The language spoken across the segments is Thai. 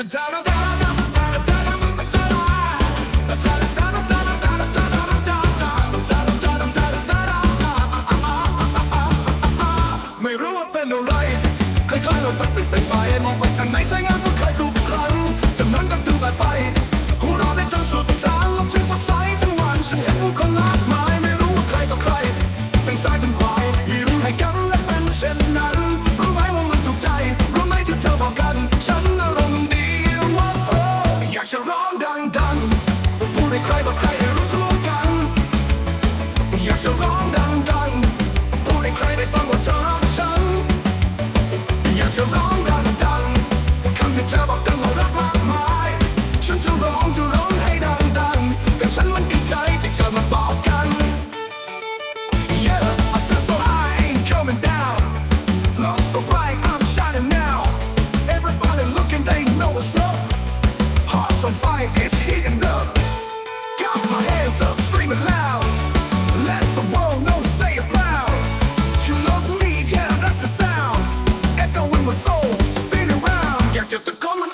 ไม่รู้ว่าเป็นอะไรค่อยๆลงไปเป็นไปมองไปทางไหนสายงามก็เคยสูบ Done. Pulling credit from what's on our son. You're too long.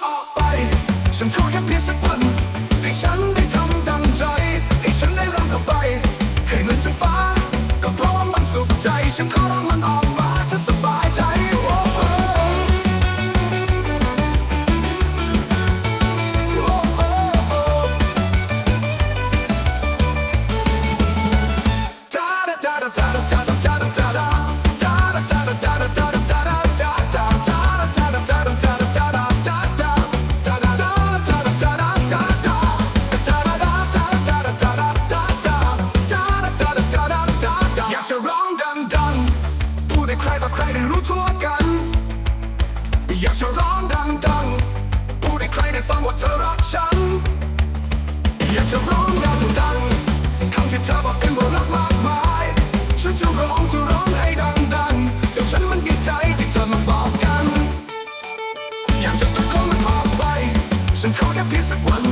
ออกไปฉันขอแค่เพียงสักวัน จะร้องจะร้องให้ดังๆเดี๋ยวฉันมันกินใจที่เธอมาบอกกัน อยากจะตะมันออกไป ฉันขอแค่เพียงสักวัน